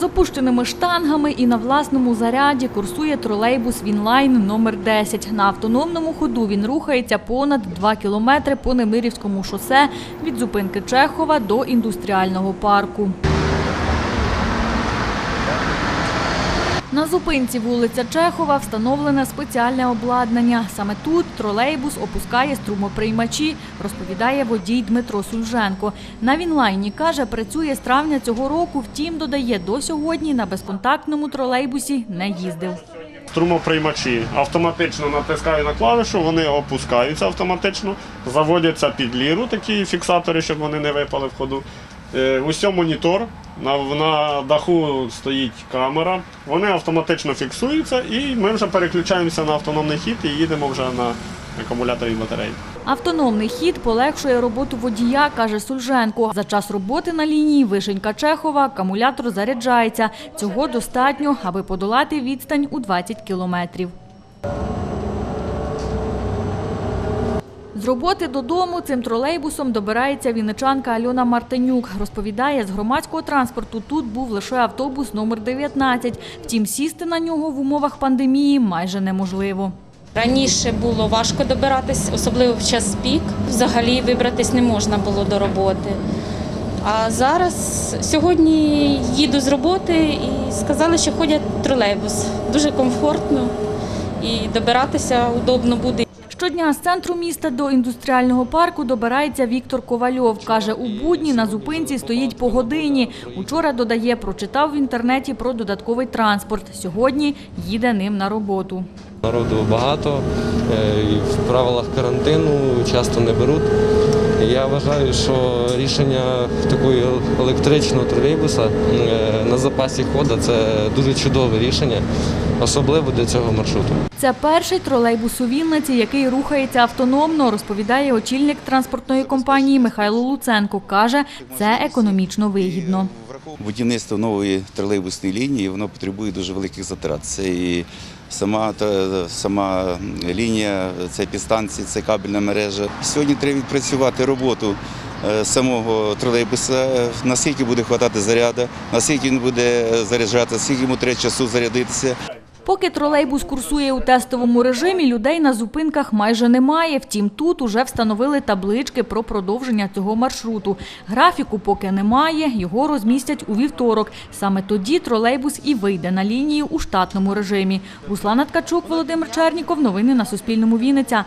З опущеними штангами і на власному заряді курсує тролейбус Вінлайн номер 10. На автономному ходу він рухається понад 2 кілометри по Немирівському шосе від зупинки Чехова до індустріального парку. На зупинці вулиця Чехова встановлене спеціальне обладнання. Саме тут тролейбус опускає струмоприймачі, розповідає водій Дмитро Сульженко. На Вінлайні, каже, працює з травня цього року, втім, додає, до сьогодні на безконтактному тролейбусі не їздив. Струмоприймачі автоматично натискаю на клавішу, вони опускаються автоматично, заводяться під ліру такі фіксатори, щоб вони не випали в ходу. Е, Ось монітор, на, на даху стоїть камера, вони автоматично фіксуються і ми вже переключаємося на автономний хід і їдемо вже на акумуляторі батареї. Автономний хід полегшує роботу водія, каже Сульженко. За час роботи на лінії Вишенька Чехова акумулятор заряджається. Цього достатньо, аби подолати відстань у 20 кілометрів. З роботи додому цим тролейбусом добирається вінничанка Альона Мартинюк. Розповідає, з громадського транспорту тут був лише автобус номер 19. Втім, сісти на нього в умовах пандемії майже неможливо. Раніше було важко добиратись, особливо в час пік. Взагалі вибратись не можна було до роботи. А зараз сьогодні їду з роботи і сказали, що ходять тролейбус. Дуже комфортно і добиратися удобно буде. Щодня з центру міста до індустріального парку добирається Віктор Ковальов. Каже, у будні на зупинці стоїть по годині. Учора, додає, прочитав в інтернеті про додатковий транспорт. Сьогодні їде ним на роботу. Народу багато, е, в правилах карантину часто не беруть. Я вважаю, що рішення такого електричного тролейбуса е, на запасі хода це дуже чудове рішення, особливо для цього маршруту. Це перший тролейбус у Вінниці, який рухається автономно, розповідає очільник транспортної компанії Михайло Луценко. Каже, це економічно вигідно. Будівництво нової тролейбусної лінії воно потребує дуже великих затрат. Це і сама, та, сама лінія, це підстанції, це кабельна мережа. Сьогодні треба відпрацювати роботу е, самого тролейбуса, наскільки буде хватати заряду, наскільки він буде заряджатися, скільки йому треба часу зарядитися. Поки тролейбус курсує у тестовому режимі, людей на зупинках майже немає. Втім, тут уже встановили таблички про продовження цього маршруту. Графіку поки немає, його розмістять у вівторок. Саме тоді тролейбус і вийде на лінію у штатному режимі. Руслана Ткачук, Володимир Черніков. Новини на Суспільному. Вінниця.